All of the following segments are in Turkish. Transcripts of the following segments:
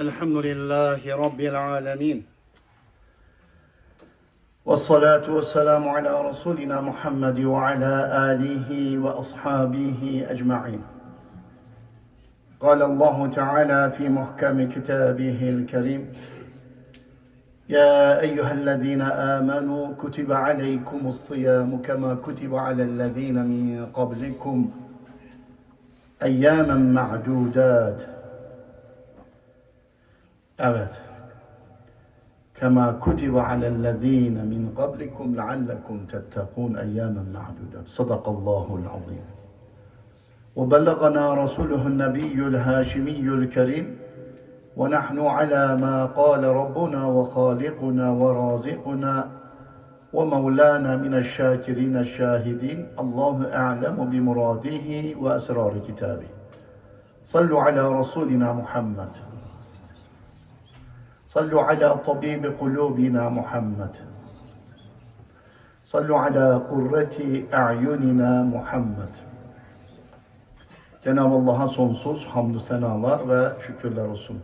الحمد لله رب العالمين. والصلاة والسلام على رسولنا محمد وعلى آله وأصحابه أجمعين. قال الله تعالى في محكم كتابه الكريم يا أيها الذين آمنوا كتب عليكم الصيام كما كتب على الذين من قبلكم أياما معدودات. Evet. Kema kutibe alellezine min qablikum leallekum tettekun eyyamen ma'dudat. Sadakallahul azim. وبلغنا رسوله النبي الهاشمي الكريم ونحن على ما قال ربنا وخالقنا ورازقنا ومولانا من الشاكرين الشاهدين الله أعلم بمراده وأسرار كتابه صلوا على رسولنا محمد صلوا على طبيب قلوبنا محمد صلوا على قرة أعيننا محمد Cenab-ı Allah'a sonsuz hamdü senalar ve şükürler olsun.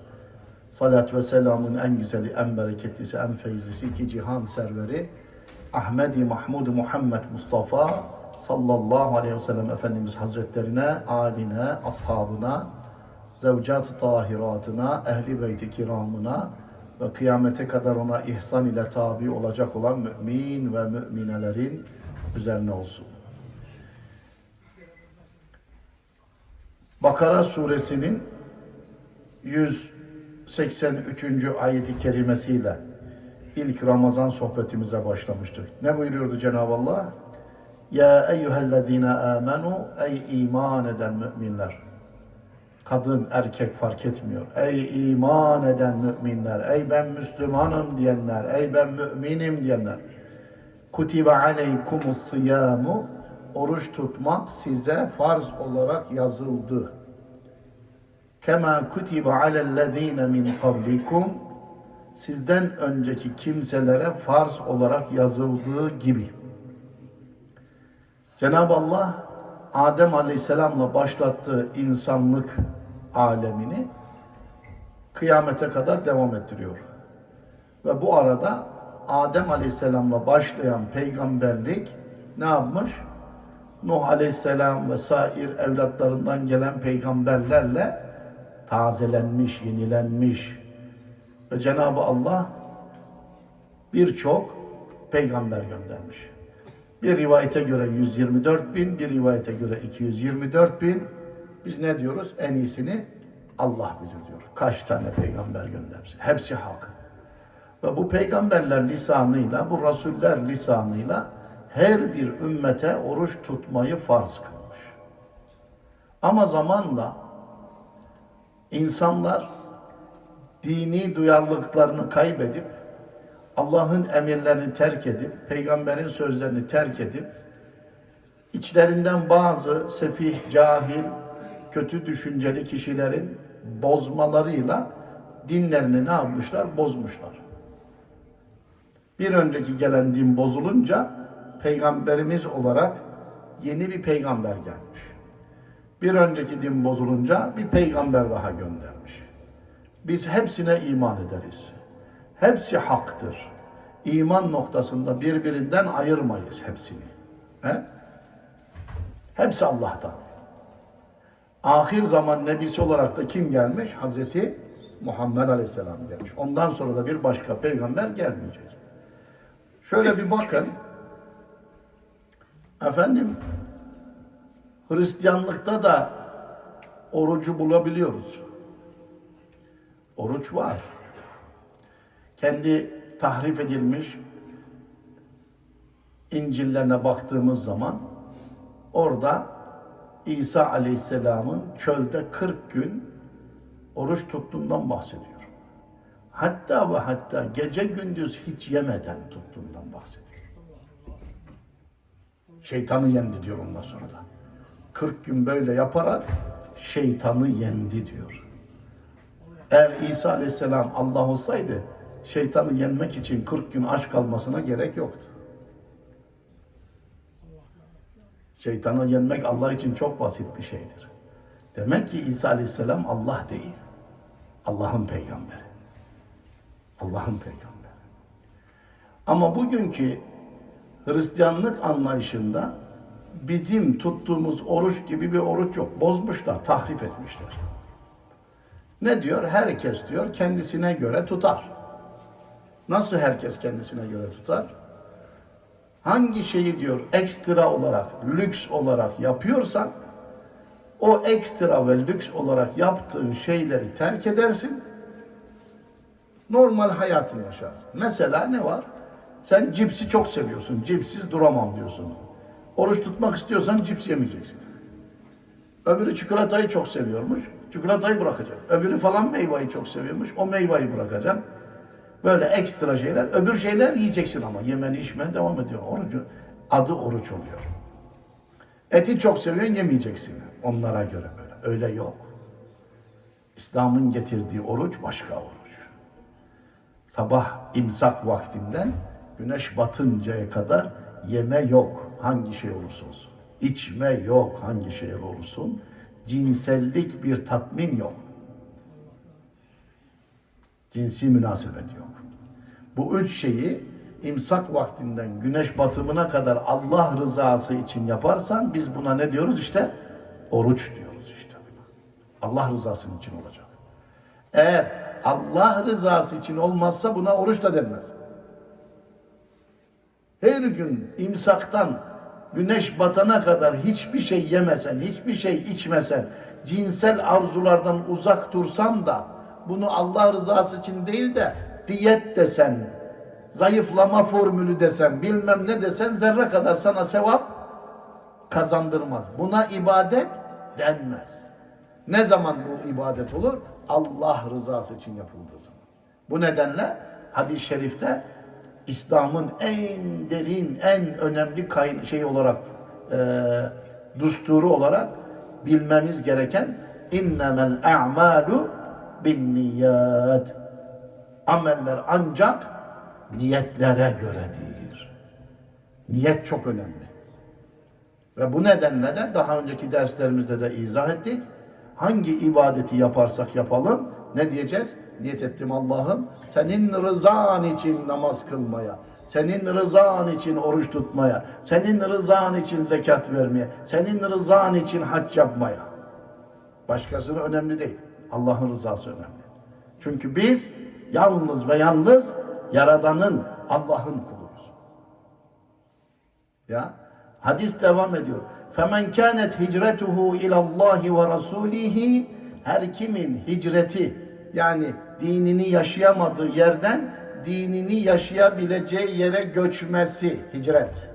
Salat ve selamın en güzeli, en bereketlisi, en feyzlisi iki cihan serveri Ahmedi Mahmud Muhammed Mustafa sallallahu aleyhi ve sellem Efendimiz Hazretlerine, aline, ashabına, zevcat-ı tahiratına, ehli beyt-i kiramına ve kıyamete kadar ona ihsan ile tabi olacak olan mümin ve müminelerin üzerine olsun. Bakara suresinin 183. ayeti kerimesiyle ilk Ramazan sohbetimize başlamıştık. Ne buyuruyordu Cenab-ı Allah? Ya eyyühellezine amenu ey iman eden müminler. Kadın, erkek fark etmiyor. Ey iman eden müminler, ey ben Müslümanım diyenler, ey ben müminim diyenler. Kutibe aleykumus siyamu oruç tutmak size farz olarak yazıldı. Kema kutibe alellezine min kablikum sizden önceki kimselere farz olarak yazıldığı gibi. Cenab-ı Allah Adem Aleyhisselam'la başlattığı insanlık alemini kıyamete kadar devam ettiriyor. Ve bu arada Adem Aleyhisselam'la başlayan peygamberlik ne yapmış? Nuh Aleyhisselam ve sair evlatlarından gelen peygamberlerle tazelenmiş, yenilenmiş. Ve Cenab-ı Allah birçok peygamber göndermiş. Bir rivayete göre 124 bin, bir rivayete göre 224 bin. Biz ne diyoruz? En iyisini Allah bilir diyor. Kaç tane peygamber göndermiş. Hepsi hak. Ve bu peygamberler lisanıyla, bu rasuller lisanıyla her bir ümmete oruç tutmayı farz kılmış. Ama zamanla insanlar dini duyarlılıklarını kaybedip Allah'ın emirlerini terk edip, peygamberin sözlerini terk edip, içlerinden bazı sefih, cahil, kötü düşünceli kişilerin bozmalarıyla dinlerini ne yapmışlar? Bozmuşlar. Bir önceki gelen din bozulunca peygamberimiz olarak yeni bir peygamber gelmiş. Bir önceki din bozulunca bir peygamber daha göndermiş. Biz hepsine iman ederiz. Hepsi haktır. İman noktasında birbirinden ayırmayız hepsini. He? Hepsi Allah'tan. Ahir zaman nebisi olarak da kim gelmiş? Hazreti Muhammed Aleyhisselam gelmiş. Ondan sonra da bir başka peygamber gelmeyecek. Şöyle bir bakın. Efendim Hristiyanlıkta da orucu bulabiliyoruz. Oruç var kendi tahrif edilmiş İncil'lerine baktığımız zaman orada İsa Aleyhisselam'ın çölde 40 gün oruç tuttuğundan bahsediyor. Hatta ve hatta gece gündüz hiç yemeden tuttuğundan bahsediyor. Şeytanı yendi diyor ondan sonra da. 40 gün böyle yaparak şeytanı yendi diyor. Eğer İsa Aleyhisselam Allah olsaydı şeytanı yenmek için 40 gün aç kalmasına gerek yoktu. Şeytanı yenmek Allah için çok basit bir şeydir. Demek ki İsa Aleyhisselam Allah değil. Allah'ın peygamberi. Allah'ın peygamberi. Ama bugünkü Hristiyanlık anlayışında bizim tuttuğumuz oruç gibi bir oruç yok. Bozmuşlar, tahrif etmişler. Ne diyor? Herkes diyor kendisine göre tutar. Nasıl herkes kendisine göre tutar? Hangi şeyi diyor ekstra olarak, lüks olarak yapıyorsan o ekstra ve lüks olarak yaptığın şeyleri terk edersin. Normal hayatını yaşarsın. Mesela ne var? Sen cipsi çok seviyorsun. Cipsiz duramam diyorsun. Oruç tutmak istiyorsan cips yemeyeceksin. Öbürü çikolatayı çok seviyormuş. Çikolatayı bırakacak. Öbürü falan meyveyi çok seviyormuş. O meyveyi bırakacak. Böyle ekstra şeyler. Öbür şeyler yiyeceksin ama yemeni içmeye devam ediyor. Orucu adı oruç oluyor. Eti çok seviyorsun yemeyeceksin. Onlara göre böyle. Öyle yok. İslam'ın getirdiği oruç başka oruç. Sabah imsak vaktinden güneş batıncaya kadar yeme yok. Hangi şey olursa olsun. İçme yok. Hangi şey olursun. Cinsellik bir tatmin yok. Cinsi münasebet yok. Bu üç şeyi imsak vaktinden güneş batımına kadar Allah rızası için yaparsan biz buna ne diyoruz işte? Oruç diyoruz işte. Allah rızasının için olacak. Eğer Allah rızası için olmazsa buna oruç da denmez. Her gün imsaktan güneş batana kadar hiçbir şey yemesen, hiçbir şey içmesen, cinsel arzulardan uzak dursan da bunu Allah rızası için değil de diyet desen, zayıflama formülü desen, bilmem ne desen zerre kadar sana sevap kazandırmaz. Buna ibadet denmez. Ne zaman bu ibadet olur? Allah rızası için yapıldığı zaman. Bu nedenle hadis-i şerifte İslam'ın en derin, en önemli kayın şey olarak e, dusturu olarak bilmemiz gereken innemel a'malu bin niyat. Ameller ancak niyetlere göredir. Niyet çok önemli. Ve bu nedenle de daha önceki derslerimizde de izah ettik. Hangi ibadeti yaparsak yapalım ne diyeceğiz? Niyet ettim Allah'ım senin rızan için namaz kılmaya, senin rızan için oruç tutmaya, senin rızan için zekat vermeye, senin rızan için hac yapmaya. Başkasının önemli değil. Allah'ın rızası önemli. Çünkü biz yalnız ve yalnız Yaradan'ın, Allah'ın kuluyuz. Ya hadis devam ediyor. Femen kânet hicretuhu ilallahi ve rasulihi her kimin hicreti yani dinini yaşayamadığı yerden dinini yaşayabileceği yere göçmesi hicret.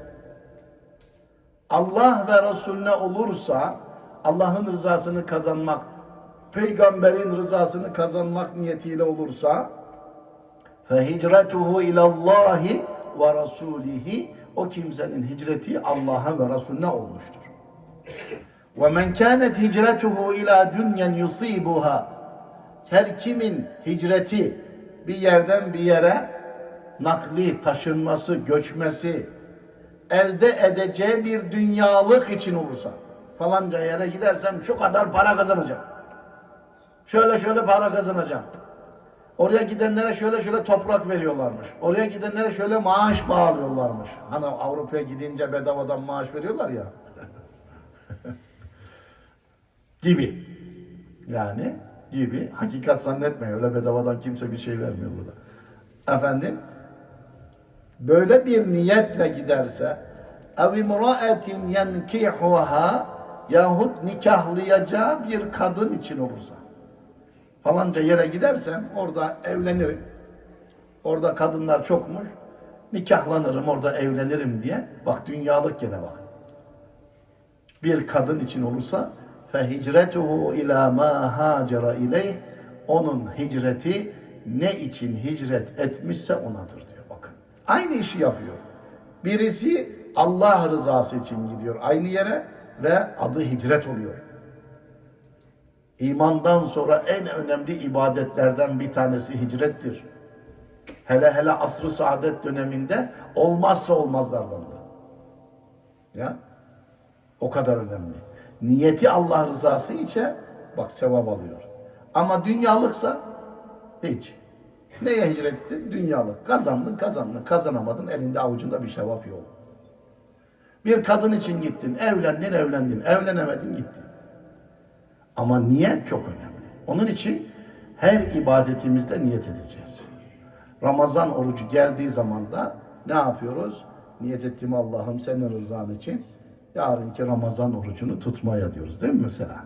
Allah ve Resulüne olursa Allah'ın rızasını kazanmak, peygamberin rızasını kazanmak niyetiyle olursa fe hicretuhu ilallahi ve rasulihi o kimsenin hicreti Allah'a ve Resulüne olmuştur. Ve men kânet hicretuhu ila dünyen yusibuha her kimin hicreti bir yerden bir yere nakli, taşınması, göçmesi, elde edeceği bir dünyalık için olursa falanca yere gidersem şu kadar para kazanacağım. Şöyle şöyle para kazanacağım. Oraya gidenlere şöyle şöyle toprak veriyorlarmış. Oraya gidenlere şöyle maaş bağlıyorlarmış. Hani Avrupa'ya gidince bedavadan maaş veriyorlar ya. gibi. Yani gibi. Hakikat zannetmeyin. Öyle bedavadan kimse bir şey vermiyor burada. Efendim böyle bir niyetle giderse ev imra'etin yenkihuha yahut nikahlayacağı bir kadın için olursa falanca yere gidersem orada evlenirim. Orada kadınlar çokmuş. Nikahlanırım, orada evlenirim diye. Bak dünyalık gene bak. Bir kadın için olursa fe hicretuhu ila ma hacera ileyh onun hicreti ne için hicret etmişse onadır diyor. Bakın. Aynı işi yapıyor. Birisi Allah rızası için gidiyor aynı yere ve adı hicret oluyor. İmandan sonra en önemli ibadetlerden bir tanesi hicrettir. Hele hele asr-ı saadet döneminde olmazsa olmazlardan da. Ya o kadar önemli. Niyeti Allah rızası için bak sevap alıyor. Ama dünyalıksa Hiç. Neye hicret ettin? Dünyalık. Kazandın, kazandın. Kazanamadın, elinde avucunda bir şevap yok. Bir kadın için gittin, evlendin, evlendin. Evlenemedin, gittin. Ama niyet çok önemli. Onun için her ibadetimizde niyet edeceğiz. Ramazan orucu geldiği zaman da ne yapıyoruz? Niyet ettim Allah'ım senin rızan için yarınki Ramazan orucunu tutmaya diyoruz değil mi mesela?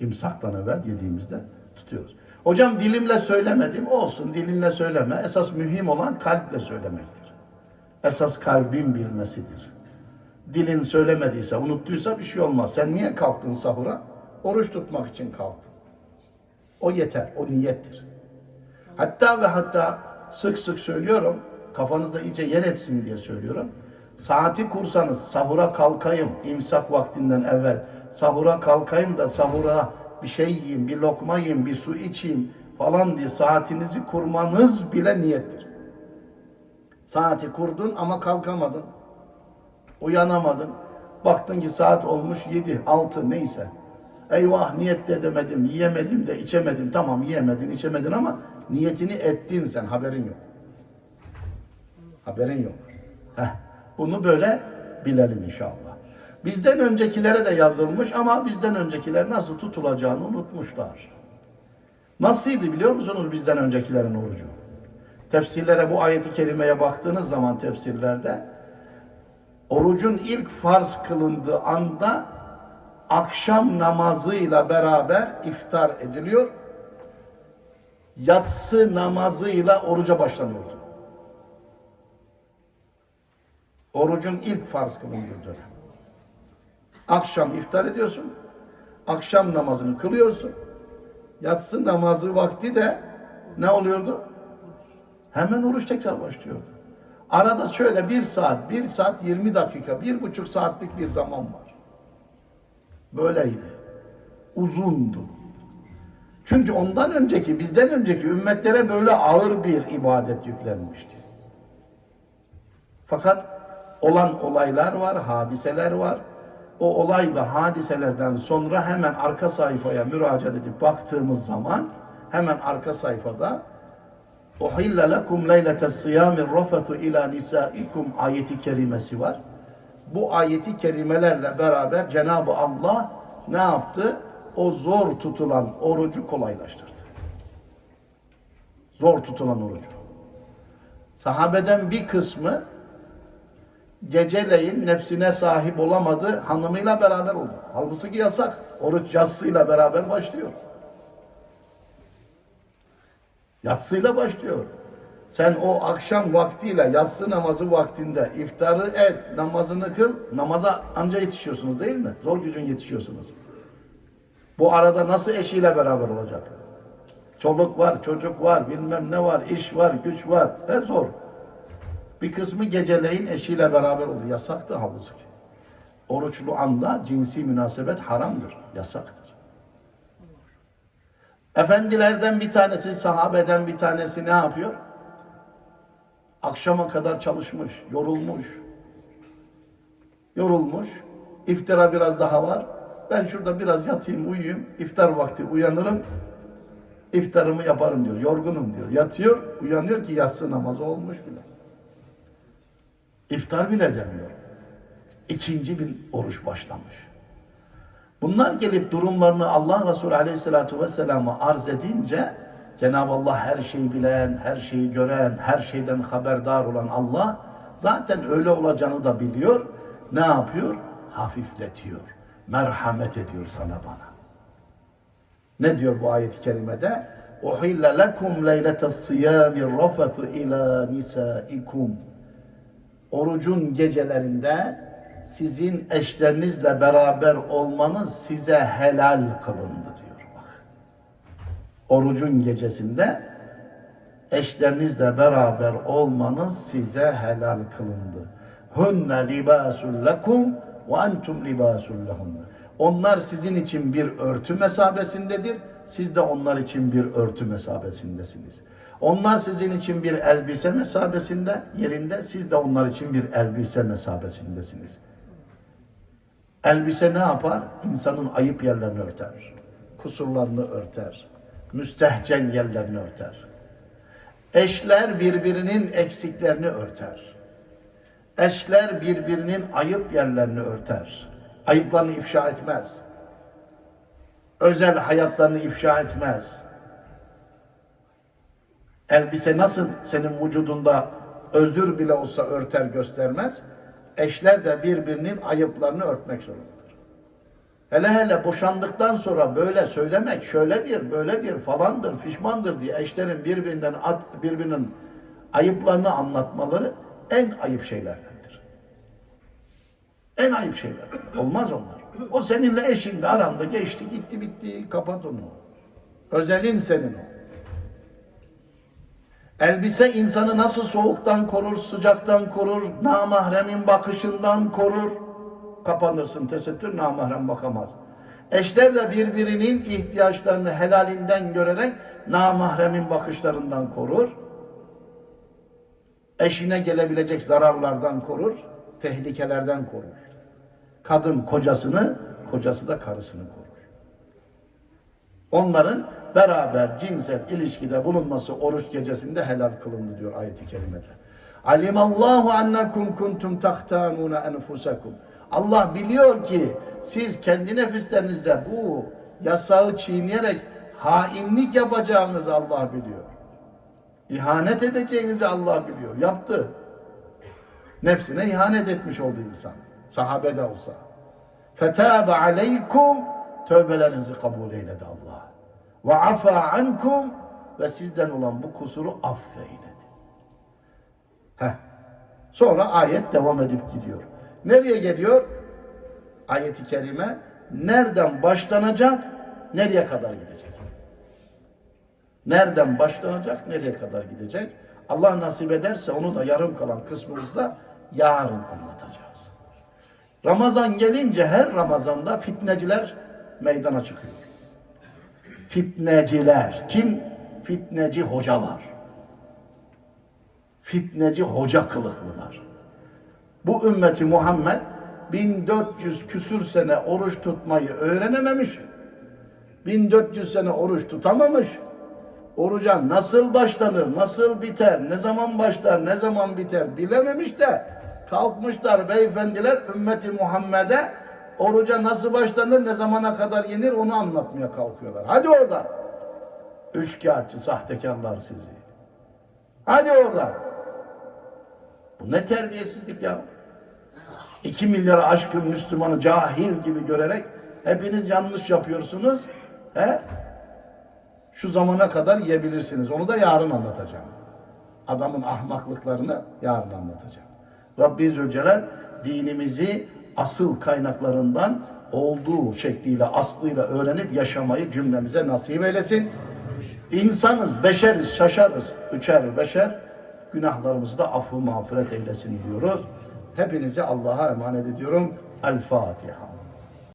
İmsaktan evvel yediğimizde tutuyoruz. Hocam dilimle söylemedim. Olsun dilinle söyleme. Esas mühim olan kalple söylemektir. Esas kalbin bilmesidir. Dilin söylemediyse, unuttuysa bir şey olmaz. Sen niye kalktın sahura? Oruç tutmak için kalktın. O yeter, o niyettir. Hatta ve hatta sık sık söylüyorum, kafanızda iyice yer etsin diye söylüyorum. Saati kursanız sahura kalkayım, imsak vaktinden evvel sahura kalkayım da sahura bir şey yiyeyim, bir lokma yiyeyim, bir su içeyim falan diye saatinizi kurmanız bile niyettir. Saati kurdun ama kalkamadın. Uyanamadın. Baktın ki saat olmuş 7, 6 neyse. Eyvah niyet de edemedim, yiyemedim de içemedim. Tamam yiyemedin, içemedin ama niyetini ettin sen, haberin yok. Haberin yok. Heh, bunu böyle bilelim inşallah. Bizden öncekilere de yazılmış ama bizden öncekiler nasıl tutulacağını unutmuşlar. Nasıldı biliyor musunuz bizden öncekilerin orucu? Tefsirlere bu ayeti kerimeye baktığınız zaman tefsirlerde orucun ilk farz kılındığı anda akşam namazıyla beraber iftar ediliyor. Yatsı namazıyla oruca başlanıyordu. Orucun ilk farz kılındığı dönem. Akşam iftar ediyorsun. Akşam namazını kılıyorsun. Yatsı namazı vakti de ne oluyordu? Hemen oruç tekrar başlıyordu. Arada şöyle bir saat, bir saat 20 dakika, bir buçuk saatlik bir zaman var. Böyleydi. Uzundu. Çünkü ondan önceki, bizden önceki ümmetlere böyle ağır bir ibadet yüklenmişti. Fakat olan olaylar var, hadiseler var. O olay ve hadiselerden sonra hemen arka sayfaya müracaat edip baktığımız zaman hemen arka sayfada Uhille lekum leylete siyamir rafatu ila nisaikum ayeti kerimesi var. Bu ayeti kerimelerle beraber Cenab-ı Allah ne yaptı? O zor tutulan orucu kolaylaştırdı. Zor tutulan orucu. Sahabeden bir kısmı geceleyin nefsine sahip olamadı, hanımıyla beraber oldu. Halbuki yasak. Oruç yatsıyla beraber başlıyor. Yatsıyla başlıyor. Sen o akşam vaktiyle yatsı namazı vaktinde iftarı et, namazını kıl, namaza anca yetişiyorsunuz değil mi? Zor gücün yetişiyorsunuz. Bu arada nasıl eşiyle beraber olacak? Çoluk var, çocuk var, bilmem ne var, iş var, güç var. Ve zor. Bir kısmı geceleyin eşiyle beraber oldu. Yasaktı halbuki. Oruçlu anda cinsi münasebet haramdır, yasaktır. Efendilerden bir tanesi, sahabeden bir tanesi ne yapıyor? Akşama kadar çalışmış, yorulmuş. Yorulmuş. İftira biraz daha var. Ben şurada biraz yatayım, uyuyayım. İftar vakti uyanırım. İftarımı yaparım diyor. Yorgunum diyor. Yatıyor, uyanıyor ki yatsı namazı olmuş bile. İftar bile demiyor. İkinci bir oruç başlamış. Bunlar gelip durumlarını Allah Resulü Aleyhisselatü Vesselam'a arz edince Cenab-ı Allah her şeyi bilen, her şeyi gören, her şeyden haberdar olan Allah zaten öyle olacağını da biliyor. Ne yapıyor? Hafifletiyor. Merhamet ediyor sana bana. Ne diyor bu ayet-i kerimede? Uhille lekum leylete siyami rafatu ila nisaikum. Orucun gecelerinde sizin eşlerinizle beraber olmanız size helal kılındı diyor. Orucun gecesinde eşlerinizle beraber olmanız size helal kılındı. Hunne libasul lekum ve entum libasul lehunne. Onlar sizin için bir örtü mesabesindedir. Siz de onlar için bir örtü mesabesindesiniz. Onlar sizin için bir elbise mesabesinde, yerinde, siz de onlar için bir elbise mesabesindesiniz. Elbise ne yapar? İnsanın ayıp yerlerini örter. Kusurlarını örter. Müstehcen yerlerini örter. Eşler birbirinin eksiklerini örter. Eşler birbirinin ayıp yerlerini örter. Ayıplarını ifşa etmez. Özel hayatlarını ifşa etmez. Elbise nasıl senin vücudunda özür bile olsa örter göstermez. Eşler de birbirinin ayıplarını örtmek zorundadır. Hele hele boşandıktan sonra böyle söylemek şöyledir, böyledir, falandır, fişmandır diye eşlerin birbirinden at, birbirinin ayıplarını anlatmaları en ayıp şeylerdendir. En ayıp şeyler. Olmaz onlar. O seninle eşinle aranda geçti, gitti, bitti. Kapat onu. Özelin senin o. Elbise insanı nasıl soğuktan korur, sıcaktan korur, namahremin bakışından korur. Kapanırsın tesettür, namahrem bakamaz. Eşler de birbirinin ihtiyaçlarını helalinden görerek namahremin bakışlarından korur. Eşine gelebilecek zararlardan korur, tehlikelerden korur. Kadın kocasını, kocası da karısını korur. Onların beraber cinsel ilişkide bulunması oruç gecesinde helal kılındı diyor ayeti kerimede. Alimallahu annakum kuntum tahtanuna enfusakum. Allah biliyor ki siz kendi nefislerinizde bu yasağı çiğneyerek hainlik yapacağınızı Allah biliyor. İhanet edeceğinizi Allah biliyor. Yaptı. Nefsine ihanet etmiş oldu insan. Sahabe de olsa. Fetâbe aleykum tövbelerinizi kabul eyledi Allah. Ve afa ankum ve sizden olan bu kusuru affeyledi. Heh. Sonra ayet devam edip gidiyor. Nereye geliyor? Ayeti kerime nereden başlanacak, nereye kadar gidecek? Nereden başlanacak, nereye kadar gidecek? Allah nasip ederse onu da yarım kalan kısmımızda yarın anlatacağız. Ramazan gelince her Ramazan'da fitneciler meydana çıkıyor. Fitneciler. Kim? Fitneci hocalar. Fitneci hoca kılıklılar. Bu ümmeti Muhammed 1400 küsür sene oruç tutmayı öğrenememiş. 1400 sene oruç tutamamış. Oruca nasıl başlanır, nasıl biter, ne zaman başlar, ne zaman biter bilememiş de kalkmışlar beyefendiler ümmeti Muhammed'e oruca nasıl başlanır, ne zamana kadar yenir onu anlatmaya kalkıyorlar. Hadi oradan. Üçkağıtçı sahtekarlar sizi. Hadi oradan. Bu ne terbiyesizlik ya. İki milyar aşkın Müslümanı cahil gibi görerek hepiniz yanlış yapıyorsunuz. He? Şu zamana kadar yiyebilirsiniz. Onu da yarın anlatacağım. Adamın ahmaklıklarını yarın anlatacağım. Rabbi Zülcelal dinimizi asıl kaynaklarından olduğu şekliyle, aslıyla öğrenip yaşamayı cümlemize nasip eylesin. İnsanız, beşeriz, şaşarız. Üçer beşer. Günahlarımızı da affı mağfiret eylesin diyoruz. Hepinizi Allah'a emanet ediyorum. El Fatiha.